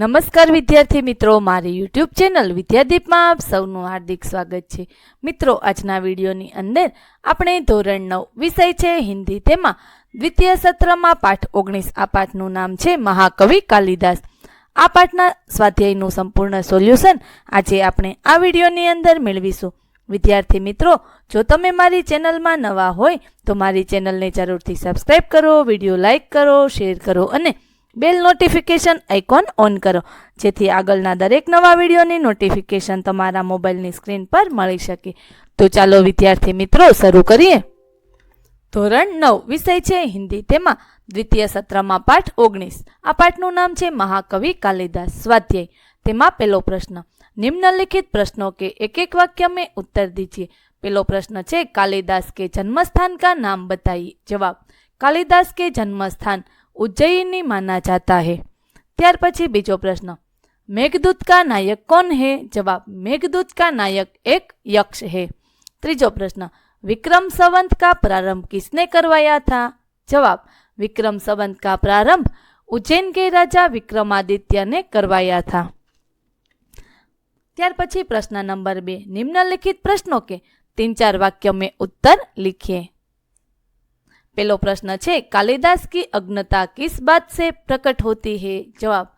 નમસ્કાર વિદ્યાર્થી મિત્રો મારી યુટ્યુબ ચેનલ વિદ્યાદીપમાં આપ સૌનું હાર્દિક સ્વાગત છે મિત્રો આજના વિડીયોની અંદર આપણે ધોરણ નવ વિષય છે હિન્દી તેમાં દ્વિતીય સત્રમાં પાઠ ઓગણીસ આ પાઠનું નામ છે મહાકવિ કાલિદાસ આ પાઠના સ્વાધ્યાયનું સંપૂર્ણ સોલ્યુશન આજે આપણે આ વિડીયોની અંદર મેળવીશું વિદ્યાર્થી મિત્રો જો તમે મારી ચેનલમાં નવા હોય તો મારી ચેનલને જરૂરથી સબસ્ક્રાઈબ કરો વિડીયો લાઇક કરો શેર કરો અને બેલ નોટિફિકેશન આઇકોન ઓન કરો જેથી આગળના દરેક નવા વિડીયોની નોટિફિકેશન તમારા મોબાઈલની સ્ક્રીન પર મળી શકે તો ચાલો વિદ્યાર્થી મિત્રો શરૂ કરીએ ધોરણ નવ વિષય છે હિન્દી તેમાં દ્વિતીય સત્રમાં પાઠ ઓગણીસ આ પાઠનું નામ છે મહાકવિ કાલિદાસ સ્વાધ્યાય તેમાં પહેલો પ્રશ્ન નિમ્નલિખિત પ્રશ્નો કે એક એક વાક્ય મેં ઉત્તર દીજીએ પેલો પ્રશ્ન છે કાલિદાસ કે જન્મસ્થાન કા નામ બતાઈએ જવાબ કાલિદાસ કે જન્મસ્થાન उज्जयिनी में माना जाता है। ત્યાર પછી બીજો પ્રશ્ન મેઘદૂત કા નાયક કોણ હે? જવાબ મેઘદૂત કા નાયક એક યક્ષ હે। ત્રીજો પ્રશ્ન વિક્રમ સંવંત કા પ્રારંભ किसने करवाया था? જવાબ વિક્રમ સંવંત કા પ્રારંભ 우જયન કે રાજા વિક્રમાદિત્ય نے करवाया था। ત્યાર પછી પ્રશ્ન નંબર 2 निम्नलिखित प्रश्नों के 3-4 वाक्य में उत्तर लिखिए। पहलो प्रश्न છે कालिदास की અજ્ઞતા किस बात से प्रकट होती है जवाब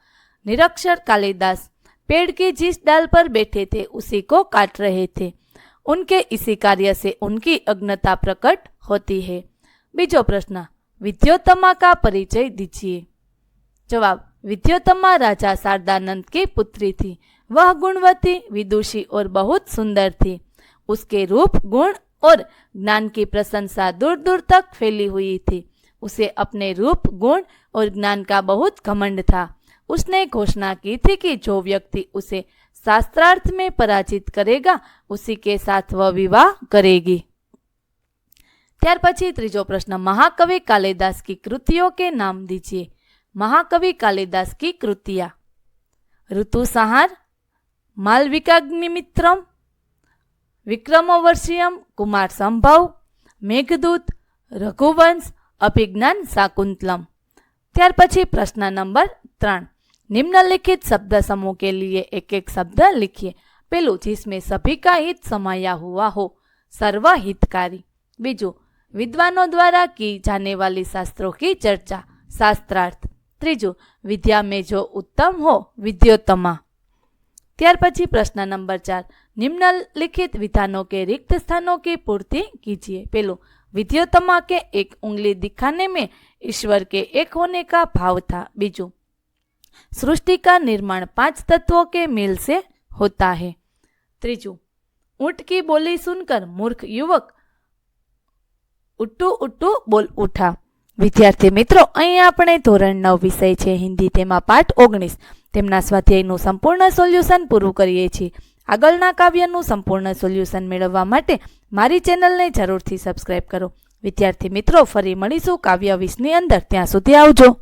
निरक्षर कालिदास पेड़ के जिस डाल पर बैठे थे उसी को काट रहे थे उनके इसी कार्य से उनकी अज्ञता प्रकट होती है बीजो प्रश्न विद्योतमा का परिचय दीजिए जवाब विद्योतमा राजा शारदानंद की पुत्री थी वह गुणवती विदुषी और बहुत सुंदर थी उसके रूप गुण और ज्ञान की प्रशंसा दूर दूर तक फैली हुई थी उसे अपने रूप गुण और ज्ञान का बहुत घमंड था उसने घोषणा की थी कि जो व्यक्ति उसे शास्त्रार्थ में पराजित करेगा उसी के साथ वह विवाह करेगी त्यार ત્યાર પછી प्रश्न महाकवि कालिदास की कृतियों के नाम दीजिए महाकवि कालिदास की કી ऋतु सहार मालविकाग्निमित्रम વિક્રમોવર્ષિયમ કુમાર સંભવ મેઘદૂત રઘુવંશ અભિજ્ઞાન શાકુંતલમ ત્યાર પછી પ્રશ્ન નંબર ત્રણ નિમ્નલિખિત શબ્દ સમૂહ કે લીએ એક એક શબ્દ લિખીએ પેલું જિસમે સભી કા હિત સમાયા હુઆ હો સર્વ હિતકારી બીજું વિદ્વાનો દ્વારા કી જાને વાલી શાસ્ત્રો કી ચર્ચા શાસ્ત્રાર્થ ત્રીજું વિદ્યા મેં જો ઉત્તમ હો વિદ્યોત્તમા ત્યાર પછી પ્રશ્ન નંબર ચાર નિમ્નલિખિત વિધાનों के रिक्त स्थानों की पूर्ति कीजिए पहलो विधेयतमा के एक उंगली दिखाने में ईश्वर के एक होने का भाव था बीजू सृष्टि का निर्माण पांच तत्वों के मेल से होता है त्रीजू ऊट की बोली सुनकर मूर्ख युवक उट्टू उट्टू बोल उठा વિદ્યાર્થી મિત્રો અહીંયા આપણે ધોરણ નવ વિષય છે હિન્દી તેમાં પાઠ ઓગણીસ તેમના સ્વાધ્યાયનું સંપૂર્ણ સોલ્યુશન પૂરું કરીએ છીએ આગળના કાવ્યનું સંપૂર્ણ સોલ્યુશન મેળવવા માટે મારી ચેનલને જરૂરથી સબસ્ક્રાઇબ કરો વિદ્યાર્થી મિત્રો ફરી મળીશું કાવ્ય વીસની અંદર ત્યાં સુધી આવજો